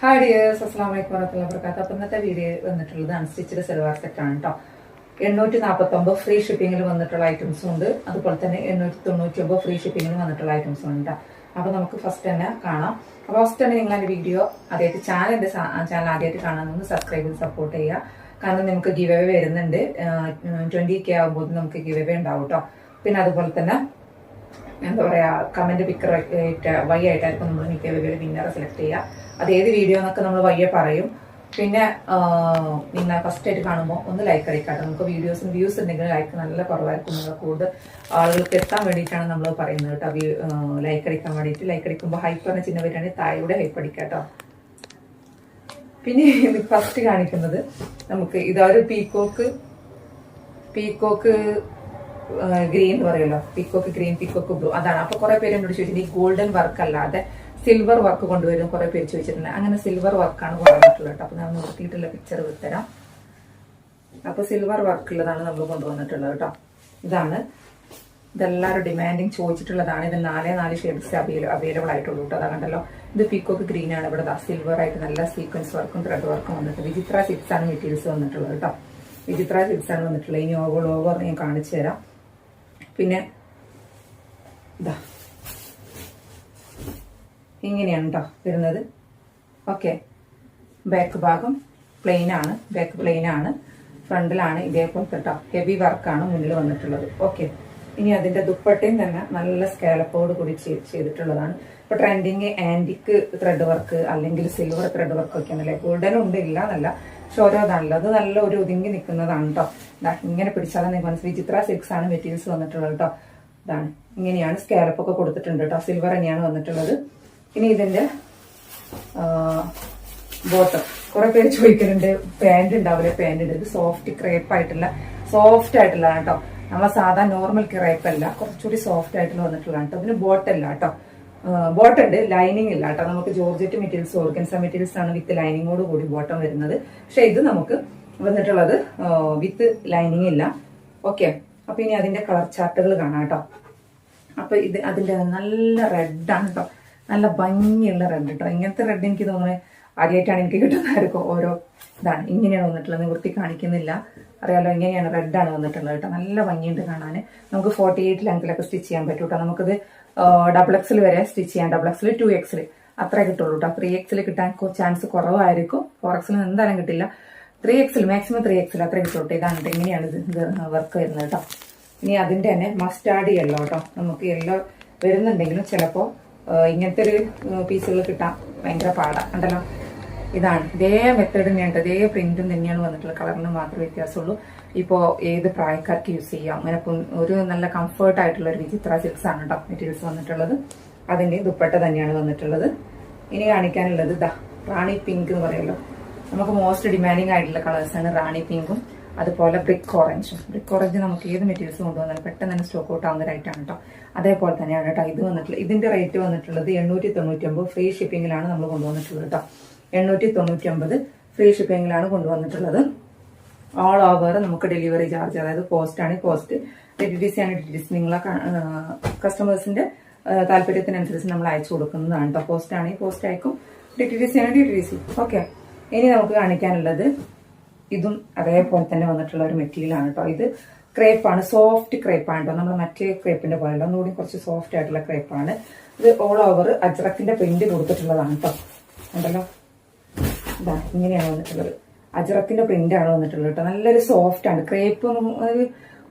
Hi dears അസ്സാം വലൈക്കും വറഹത്തുള്ള വർക്കാത്ത അപ്പം ഇന്നത്തെ വീഡിയോ വന്നിട്ടുള്ളത് അൺസ്റ്റിച്ചഡ് സെൽവാർ സെറ്റ് ആണ് കേട്ടോ എണ്ണൂറ്റി നാൽപ്പത്തൊമ്പത് ഫ്രീ ഷിപ്പിങ്ങിൽ വന്നിട്ടുള്ള ഐറ്റംസും ഉണ്ട്. അതുപോലെ തന്നെ എണ്ണൂറ്റി തൊണ്ണൂറ്റി ഒമ്പത് ഫ്രീ ഷിപ്പിങ്ങിൽ വന്നിട്ടുള്ള ഐറ്റംസും ഉണ്ട് അപ്പോൾ നമുക്ക് ഫസ്റ്റ് തന്നെ കാണാം. അപ്പോൾ ഫസ്റ്റ് തന്നെ നിങ്ങൾ എന്റെ വീഡിയോ ചാനൽ എന്റെ ചാനൽ ആദ്യമായിട്ട് കാണാമെന്ന് സബ്സ്ക്രൈബ് ചെയ്ത് സപ്പോർട്ട് ചെയ്യുക. കാരണം നമുക്ക് ഗിവ് അവേ വരുന്നുണ്ട് ട്വന്റി കെ ആകുമ്പോൾ നമുക്ക് ഗിവ് അവേ ഉണ്ടാവും കേട്ടോ പിന്നെ അതുപോലെ തന്നെ എന്താ പറയുക കമന്റ് പിക്കർ വൈ ആയിട്ടായിരിക്കും നമ്മൾ മിക്ക വീഡിയോ വിന്നറെ സെലക്ട് ചെയ്യുക. അത് ഏത് വീഡിയോ എന്നൊക്കെ നമ്മൾ വയ്യെ പറയും. പിന്നെ നിങ്ങൾ ഫസ്റ്റ് ആയിട്ട് കാണുമ്പോൾ ഒന്ന് ലൈക്ക് അടിക്കാട്ടെ നമുക്ക് വീഡിയോസും വ്യൂസ് ഉണ്ടെങ്കിൽ ലൈക്ക് നല്ല കുറവായിരിക്കും. നിങ്ങൾ കൂടുതൽ ആളുകൾക്ക് എത്താൻ വേണ്ടിയിട്ടാണ് നമ്മൾ പറയുന്നത് കേട്ടോ. ലൈക്ക് അടിക്കാൻ വേണ്ടിയിട്ട്. ലൈക്ക് അടിക്കുമ്പോൾ ഹൈപ്പ് പറഞ്ഞ ചിഹ്നം വരികയാണെങ്കിൽ താഴെ ഹൈപ്പ് അടിക്കാട്ടോ പിന്നെ ഫസ്റ്റ് കാണിക്കുന്നത് നമുക്ക് ഇതൊരു പീക്കോക്ക് പീക്കോക്ക് ഗ്രീൻ എന്ന് പറയുമല്ലോ. പിക്കോക്ക് ഗ്രീൻ പിക്കോക്ക് ബ്ലൂ അതാണ്. അപ്പൊ കുറെ പേര് എന്നോട് ചോദിച്ചിട്ടുണ്ട് ഈ ഗോൾഡൻ വർക്ക് അല്ലാതെ സിൽവർ വർക്ക് കൊണ്ടുവരും കുറെ പേര് ചോദിച്ചിട്ടുണ്ട്. അങ്ങനെ സിൽവർ വർക്കാണ് കൊണ്ടുവന്നിട്ടുള്ളത് അപ്പൊ ഞാൻ നിർത്തിയിട്ടുള്ള പിക്ചർ വിത്തരാം അപ്പൊ സിൽവർ വർക്ക് ഉള്ളതാണ് നമ്മൾ കൊണ്ടുവന്നിട്ടുള്ളത് കേട്ടോ. ഇതാണ്. ഇതെല്ലാവരും ഡിമാൻഡിങ് ചോദിച്ചിട്ടുള്ളതാണ്. ഇത് നാലേ നാല് ഷെയ്ഡ്സ് അവൈലബിൾ ആയിട്ടുള്ളൂ കേട്ടോ. അതാ കണ്ടല്ലോ. ഇത് പീക്കോക്ക് ഗ്രീൻ ആണ് ഇവിടെ സിൽവർ ആയിട്ട് നല്ല സീക്വൻസ് വർക്കും ത്രെഡ് വർക്കും വന്നിട്ട്. വിചിത്ര സിക്സ് ആണ് മെറ്റീരിയൽസ് വന്നിട്ടുള്ളത് കേട്ടോ. വിചിത്ര സിക്സ് ആണ് വന്നിട്ടുള്ളത്. ഇനി ഓവർ ഓവർ ഞാൻ കാണിച്ചു തരാം. പിന്നെ ഇതാ ഇങ്ങനെയാണ് കേട്ടോ വരുന്നത്. ഓക്കെ. ബാക്ക് ഭാഗം പ്ലെയിൻ ആണ്. ബാക്ക് പ്ലെയിൻ ആണ്. ഫ്രണ്ടിലാണ് ഇതേപോലത്തെ കേട്ടോ. ഹെവി വർക്കാണ് മുന്നിൽ വന്നിട്ടുള്ളത്. ഓക്കെ. ഇനി അതിന്റെ ദുപ്പട്ടയും തന്നെ നല്ല സ്കാലപ്പോട് കൂടി ചെയ്തിട്ടുള്ളതാണ്. ഇപ്പൊ ട്രെൻഡിങ് ആന്റിക്ക് ത്രെഡ് വർക്ക് അല്ലെങ്കിൽ സിൽവർ ത്രെഡ് വർക്ക് ഒക്കെ ആണല്ലേ ഗോൾഡൻ ഉണ്ട് ഇല്ല എന്നല്ല പക്ഷെ ഓരോ അത് നല്ല ഒരു ഒതുങ്ങി നിൽക്കുന്നതാണ് കേട്ടോ ഇങ്ങനെ പിടിച്ചാലും നിങ്ങൾ മനസ്സിലായി. ചിത്ര സിൽക്സ് ആണ് മെറ്റീരിയൽസ് വന്നിട്ടുള്ളത് കേട്ടോ ഇതാണ്. ഇങ്ങനെയാണ് സ്കാലപ്പ് ഒക്കെ കൊടുത്തിട്ടുണ്ട് കേട്ടോ സിൽവർ തന്നെയാണ് വന്നിട്ടുള്ളത്. ഇനി ഇതിന്റെ ബോട്ടം കുറെ പേര് ചോദിക്കുന്നുണ്ട് പാന്റ് ഉണ്ടാവില്ല പാന്റ് ഉണ്ട്. ഇത് സോഫ്റ്റ് ക്രേപ്പ് ആയിട്ടുള്ള സോഫ്റ്റ് ആയിട്ടുള്ളതാണ് കേട്ടോ നമ്മളെ സാധാ നോർമൽ ക്രേപ്പ് അല്ല. കുറച്ചുകൂടി സോഫ്റ്റ് ആയിട്ടുള്ള വന്നിട്ടുള്ളതാണ് കേട്ടോ ഇതിന് ബോട്ടല്ല കേട്ടോ ബോട്ടം ഉണ്ട്. ലൈനിങ് ഇല്ല കേട്ടോ നമുക്ക് ജോർജറ്റ് മെറ്റീരിയൽസ് ഓർഗൻസ മെറ്റീരിയൽസ് ആണ് വിത്ത് ലൈനിങ്ങോട് കൂടി ബോട്ടം വരുന്നത്. പക്ഷെ ഇത് നമുക്ക് വന്നിട്ടുള്ളത്. വിത്ത് ലൈനിങ് ഇല്ല. ഓക്കെ. അപ്പൊ ഇനി അതിന്റെ കളർ ചാർട്ടുകൾ കാണാം കേട്ടോ. അപ്പൊ ഇത് അതിന്റെ നല്ല റെഡാണ് കേട്ടോ. നല്ല ഭംഗിയുള്ള റെഡ് കേട്ടോ ഇങ്ങനത്തെ റെഡ് എനിക്ക് തോന്നുന്നത് ആദ്യമായിട്ടാണ് എനിക്ക് കിട്ടുന്നതായിരിക്കും ഓരോ ഇതാണ്. ഇങ്ങനെയാണ് വന്നിട്ടുള്ളത്. നിവൃത്തി കാണിക്കുന്നില്ല. അറിയാലോ ഇങ്ങനെയാണ് റെഡാണ് വന്നിട്ടുള്ളത് കേട്ടോ. നല്ല ഭംഗിയുണ്ട് കാണാൻ നമുക്ക് ഫോർട്ടി എയ്റ്റ് ലെങ്തിലൊക്കെ സ്റ്റിച്ച് ചെയ്യാൻ പറ്റും കേട്ടോ. നമുക്കിത് ഡബിൾ എക്സിൽ വരെ സ്റ്റിച്ച് ചെയ്യാം. ഡബിൾ എക്സിൽ ടു എക്സിൽ അത്രേ കിട്ടുള്ളൂ കേട്ടോ. ത്രീ എക്സിൽ കിട്ടാൻ ചാൻസ് കുറവായിരിക്കും. ഫോർ എക്സിൽ എന്തായാലും കിട്ടില്ല. ത്രീ എക്സിൽ മാക്സിമം ത്രീ എക്സിൽ അത്ര കിട്ടോട്ടെ ഇതാണ് ഇങ്ങനെയാണ് ഇത് വർക്ക് വരുന്നത് കേട്ടോ ഇനി അതിന്റെ തന്നെ മസ്റ്റാർഡ് യെല്ലോ കേട്ടോ നമുക്ക് യെല്ലോ വരുന്നുണ്ടെങ്കിലും ചിലപ്പോൾ ഇങ്ങനത്തെ ഒരു പീസുകൾ കിട്ടാൻ ഭയങ്കര പാടാണ് ഉണ്ടല്ലോ ഇതാണ്. ഇതേ മെത്തേഡ് തന്നെയാണ് ഇതേ പ്രിന്റും തന്നെയാണ് വന്നിട്ടുള്ളത് കളറിന് മാത്രമേ വ്യത്യാസമുള്ളൂ. ഇപ്പോൾ ഏത് പ്രായക്കാർക്ക് യൂസ് ചെയ്യാം? അങ്ങനെ ഒരു നല്ല കംഫർട്ട് ആയിട്ടുള്ള ഒരു വിചിത്ര സിൽക്സ് ആണ് കേട്ടോ മെറ്റീരിയൽസ് വന്നിട്ടുള്ളത്. അതിന്റെ ദുപ്പട്ട തന്നെയാണ് വന്നിട്ടുള്ളത്. ഇനി കാണിക്കാനുള്ളത് ഇതാ റാണി പിങ്ക് എന്ന് പറയുമല്ലോ. നമുക്ക് മോസ്റ്റ് ഡിമാൻഡിങ് ആയിട്ടുള്ള കളേഴ്സ് ആണ് റാണി പിങ്കും അതുപോലെ ബ്രിക്ക് ഓറഞ്ചും ബ്രിക്ക് ഓറഞ്ച് നമുക്ക് ഏത് മെറ്റീരിയൽസ് കൊണ്ടുവന്നാലും പെട്ടെന്ന് തന്നെ സ്റ്റോക്ക് ഔട്ട് ആവുന്ന റേറ്റാണ് കേട്ടോ അതേപോലെ തന്നെയാണ് കേട്ടോ ഇത് വന്നിട്ടുള്ളത്. ഇതിന്റെ റേറ്റ് വന്നിട്ടുള്ളത് എണ്ണൂറ്റി തൊണ്ണൂറ്റി ഒമ്പത് ഫ്രീ ഷിപ്പിംഗിലാണ് നമ്മൾ കൊണ്ടുവന്നിട്ടുള്ളത് കേട്ടോ എണ്ണൂറ്റി തൊണ്ണൂറ്റി ഒമ്പത് ഫ്രീ ഷിപ്പിംഗിലാണ് കൊണ്ടുവന്നിട്ടുള്ളത്. ഓൾ ഓവർ നമുക്ക് ഡെലിവറി ചാർജ് അതായത് പോസ്റ്റ് ആണ് പോസ്റ്റ് ഡി ആണ് ഡി നിങ്ങളെ കസ്റ്റമേഴ്സിന്റെ താല്പര്യത്തിനനുസരിച്ച് നമ്മൾ അയച്ചു കൊടുക്കുന്നതാണ് കേട്ടോ പോസ്റ്റ് ആണെങ്കിൽ പോസ്റ്റ് അയക്കും. ഡി ആണ് ഡി ടി സി ഓക്കെ ഇനി നമുക്ക് കാണിക്കാനുള്ളത് ഇതും അതേപോലെ തന്നെ വന്നിട്ടുള്ള ഒരു മെറ്റീരിയൽ ആണ് കേട്ടോ ഇത് ക്രേപ്പാണ് സോഫ്റ്റ് ക്രേപ്പാണ് കേട്ടോ നമ്മൾ മറ്റേ ക്രേപ്പിന്റെ പോലെ ഒന്നുകൂടി കുറച്ച് സോഫ്റ്റ് ആയിട്ടുള്ള ക്രേപ്പാണ് ഇത് ഓൾ ഓവർ അജ്രക്കിന്റെ പ്രിന്റ് കൊടുത്തിട്ടുള്ളതാണ് കേട്ടോ ഉണ്ടല്ലോ? ഇതാ ഇങ്ങനെയാണ് വന്നിട്ടുള്ളത്. അജ്രക്കിന്റെ പ്രിന്റ് ആണ് വന്നിട്ടുള്ളത് കേട്ടോ നല്ലൊരു സോഫ്റ്റ് ആണ്. ക്രേപ്പ്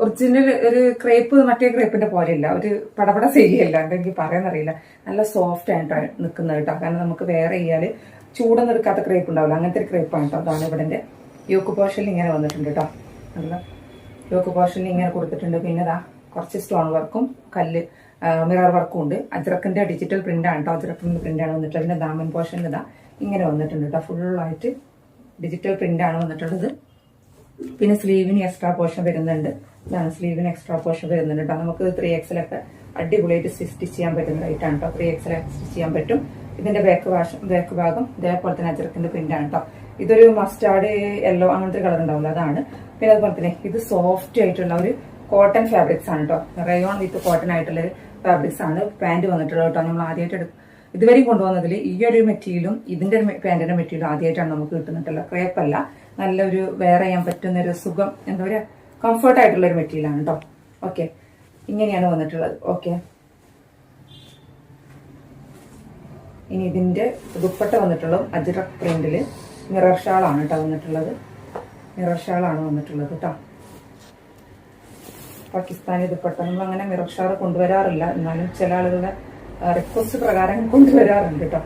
ഒറിജിനൽ ഒരു ക്രേപ്പ് മറ്റേ ക്രേപ്പിന്റെ പോലെയല്ല. ഒരു പടപട ശരിയല്ല എനിക്ക് പറയാനറിയില്ല. നല്ല സോഫ്റ്റ് ആയിട്ടാണ് നിൽക്കുന്നത് കേട്ടോ. കാരണം നമുക്ക് വേറെ ചെയ്യാൽ ചൂടൊന്നും എടുക്കാത്ത ക്രേപ്പ് ഉണ്ടാവില്ല. അങ്ങനത്തെ ഒരു ക്രേപ്പാണ് കേട്ടോ. അതാണ് ഇവിടെ യോക്ക് പോർഷനിൽ ഇങ്ങനെ വന്നിട്ടുണ്ട് കേട്ടോ. നല്ല യോക്ക് പോർഷനിൽ ഇങ്ങനെ കൊടുത്തിട്ടുണ്ട്. പിന്നെ ഇതാ കുറച്ച് സ്റ്റോൺ വർക്കും കല്ല് മിറർ വർക്കും ഉണ്ട്. അജ്രക്കിന്റെ ഡിജിറ്റൽ പ്രിന്റ് ആണ് കേട്ടോ. അജ്രക്കിന്റെ പ്രിന്റ് ആണ് വന്നിട്ടുള്ളത്. പിന്നെ ദാമൻ പോർഷൻ ഇതാ ഇങ്ങനെ വന്നിട്ടുണ്ട് കേട്ടോ. ഫുള്ളായിട്ട് ഡിജിറ്റൽ പ്രിന്റ് ആണ് വന്നിട്ടുള്ളത്. പിന്നെ സ്ലീവിന് എക്സ്ട്രാ പോർഷൻ വരുന്നുണ്ട്. ഇതാണ് സ്ലീവിന് എക്സ്ട്രാ പോർഷൻ വരുന്നുണ്ട് കേട്ടോ നമുക്ക് ത്രീ എക്സിലൊക്കെ അടിപൊളിയായിട്ട് സ്റ്റിച്ച് ചെയ്യാൻ പറ്റുന്ന റൈറ്റാണ് കേട്ടോ ത്രീ എക്സിലൊക്കെ സ്റ്റിച്ച് ചെയ്യാൻ പറ്റും. ഇതിന്റെ ബാക്ക് വാഷ് ബാക്ക് ഭാഗം ഇതേപോലെ തന്നെ അജറക്കിന്റെ പ്രിന്റ് ആണ് കേട്ടോ ഇതൊരു മസ്റ്റാർഡ് യെല്ലോ അങ്ങനത്തെ കളർ ഉണ്ടാവില്ല അതാണ്. പിന്നെ അതുപോലെ തന്നെ ഇത് സോഫ്റ്റ് ആയിട്ടുള്ള ഒരു കോട്ടൺ ഫാബ്രിക്സ് ആണ് കേട്ടോ റയോൺ വിത്ത് കോട്ടൺ ആയിട്ടുള്ള ഫാബ്രിക്സ് ആണ് പാന്റ് വന്നിട്ടുള്ളത് കേട്ടോ നമ്മൾ ആദ്യമായിട്ട് ഇതുവരെയും കൊണ്ടുവന്നതിൽ ഈ ഒരു മെറ്റീരിയലും ഇതിന്റെ പാന്റിന്റെ മെറ്റീരിയലും ആദ്യമായിട്ടാണ് നമുക്ക് കിട്ടുന്നിട്ടുള്ള ക്രേപ്പല്ല നല്ലൊരു വെയർ ചെയ്യാൻ പറ്റുന്ന ഒരു സുഖം. എന്താ പറയുക കംഫർട്ട് ആയിട്ടുള്ള ഒരു മെറ്റീരിയൽ ആണ് കേട്ടോ ഓക്കെ ഇങ്ങനെയാണ് വന്നിട്ടുള്ളത്. ഓക്കെ ഇനി ഇതിന്റെ ദുപ്പട്ട വന്നിട്ടുള്ളത് അജ്രക് പ്രിന്റിൽ മിറർ ഷാളാണ് കേട്ടോ വന്നിട്ടുള്ളത്. മിറർ ഷാളാണ് വന്നിട്ടുള്ളത് കേട്ടോ പാകിസ്ഥാനി ദുപ്പട്ട. നമ്മൾ അങ്ങനെ മിറർ ഷാൾ കൊണ്ടുവരാറില്ല. എന്നാലും ചില ആളുകളുടെ റിക്വസ്റ്റ് പ്രകാരം കൊണ്ടുവരാറുണ്ട് കേട്ടോ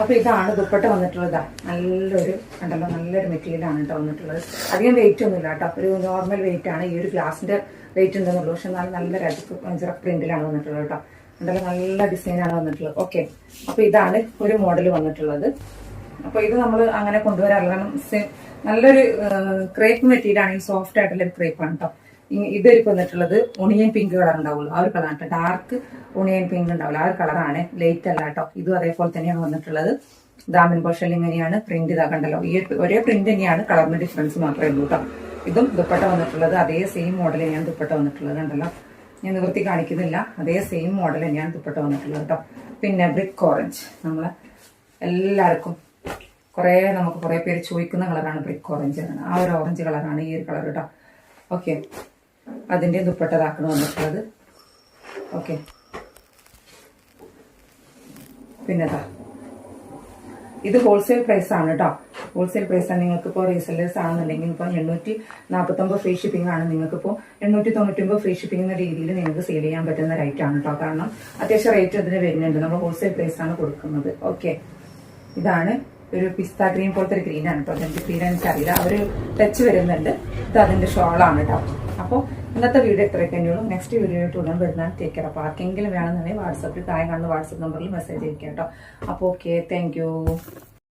അപ്പൊ ഇതാണ് ദുപ്പട്ട വന്നിട്ടുള്ളത്. നല്ലൊരു കണ്ടല്ലോ നല്ലൊരു മെറ്റീരിയലാണ് കേട്ടോ വന്നിട്ടുള്ളത്. അധികം വെയിറ്റ് ഒന്നുമില്ല കേട്ടോ ഒരു നോർമൽ വെയിറ്റ് ആണ്. ഈ ഒരു ഗ്ലാസിന്റെ വെയിറ്റ് ഉണ്ടെന്നുള്ളൂ. പക്ഷെ നല്ല നല്ലൊരു അജറ പ്രിന്റിലാണ് വന്നിട്ടുള്ളത് കേട്ടോ കണ്ടല്ലോ നല്ല ഡിസൈനാണ് വന്നിട്ടുള്ളത്. ഓക്കെ അപ്പൊ ഇതാണ് ഒരു മോഡൽ വന്നിട്ടുള്ളത്. അപ്പൊ ഇത് നമ്മൾ അങ്ങനെ കൊണ്ടുവരാറില്ല. കാരണം നല്ലൊരു ക്രേപ്പ് മെറ്റീരിയൽ ആണെങ്കിൽ സോഫ്റ്റ് ആയിട്ടുള്ള ഒരു ക്രേപ്പ് ആണ് കേട്ടോ ഇതൊരു വന്നിട്ടുള്ളത് ഒണിയൻ പിങ്ക് കളർ ഉണ്ടാവുള്ളൂ. ആ ഒരു കളറാണ് ഡാർക്ക് ഒണിയൻ പിങ്ക് ഉണ്ടാവില്ല ആ ഒരു കളറാണ് ലൈറ്റ് അല്ല കേട്ടോ. ഇതും അതേപോലെ തന്നെയാണ് വന്നിട്ടുള്ളത്. ദാമൻ പോഷൽ ഇങ്ങനെയാണ് പ്രിന്റ് ഇതാക്കണ്ടല്ലോ ഈ ഒരേ പ്രിന്റ് തന്നെയാണ് കളറിന് ഡിഫറൻസ് മാത്രമേ ഉള്ളൂ കേട്ടോ. ഇതും ദുപ്പട്ട വന്നിട്ടുള്ളത്. അതേ സെയിം മോഡൽ തന്നെയാണ് ദുപ്പട്ട വന്നിട്ടുള്ളത് കണ്ടല്ലോ. ഞാൻ നിവൃത്തി കാണിക്കുന്നില്ല. അതേ സെയിം മോഡൽ തന്നെയാണ് ദുപ്പട്ട വന്നിട്ടുള്ളത് കേട്ടോ. പിന്നെ ബ്രിക്ക് ഓറഞ്ച് നമ്മൾ എല്ലാവർക്കും കുറേ നമുക്ക് കുറേ പേര് ചോദിക്കുന്ന കളറാണ് ബ്രിക്ക് ഓറഞ്ച് ആ ഒരു ഓറഞ്ച് കളറാണ് ഈ ഒരു കളർ കേട്ടോ. ഓക്കെ അതിന്റെ ദുപ്പട്ടതാക്കണം വന്നിട്ടുള്ളത്. ഓക്കെ. പിന്നെതാ. ഇത് ഹോൾസെയിൽ പ്രൈസ് ആണ് കേട്ടോ ഹോൾസെയിൽ പ്രൈസ് ആണ് നിങ്ങൾക്ക് ഇപ്പോൾ റീസെല്ലേഴ്സ് ആണെന്നുണ്ടെങ്കിൽ ഇപ്പോൾ എണ്ണൂറ്റി നാൽപ്പത്തൊമ്പത് ഫ്രീ ഷിപ്പിംഗ് ആണ്. നിങ്ങൾക്ക് ഇപ്പോൾ എണ്ണൂറ്റി തൊണ്ണൂറ്റൊമ്പത് ഫ്രീ ഷിപ്പിംഗ് എന്ന രീതിയിൽ നിങ്ങൾക്ക് സെയിൽ ചെയ്യാൻ പറ്റുന്ന റേറ്റ് ആണ് കേട്ടോ കാരണം അത്യാവശ്യം റേറ്റ് അതിന് വരുന്നുണ്ട്. നമ്മൾ ഹോൾസെയിൽ പ്രൈസ് ആണ് കൊടുക്കുന്നത്. ഓക്കെ. ഇതാണ് ഒരു പിസ്ത ഗ്രീൻ പോലത്തെ ഒരു ഗ്രീനാണ് കേട്ടോ എനിക്ക് ഗ്രീൻ എനിക്കറിയില്ല. ഒരു ടച്ച് വരുന്നുണ്ട്. ഇത് അതിന്റെ ഷോളാണ് കേട്ടോ അപ്പോൾ ഇന്നത്തെ വീഡിയോ ഇത്രയൊക്കെ തന്നെയുള്ളൂ നെക്സ്റ്റ് വീഡിയോ ഉടൻ വരുന്നതാണ്. ടേക്ക് കെയർ അപ്പോൾ ആർക്കെങ്കിലും വേണമെന്നുണ്ടെങ്കിൽ വാട്സപ്പിൽ താഴെ കാണുന്ന വാട്സപ്പ് നമ്പറിൽ മെസ്സേജ് അയക്കാം കേട്ടോ. അപ്പോൾ ഓക്കെ താങ്ക്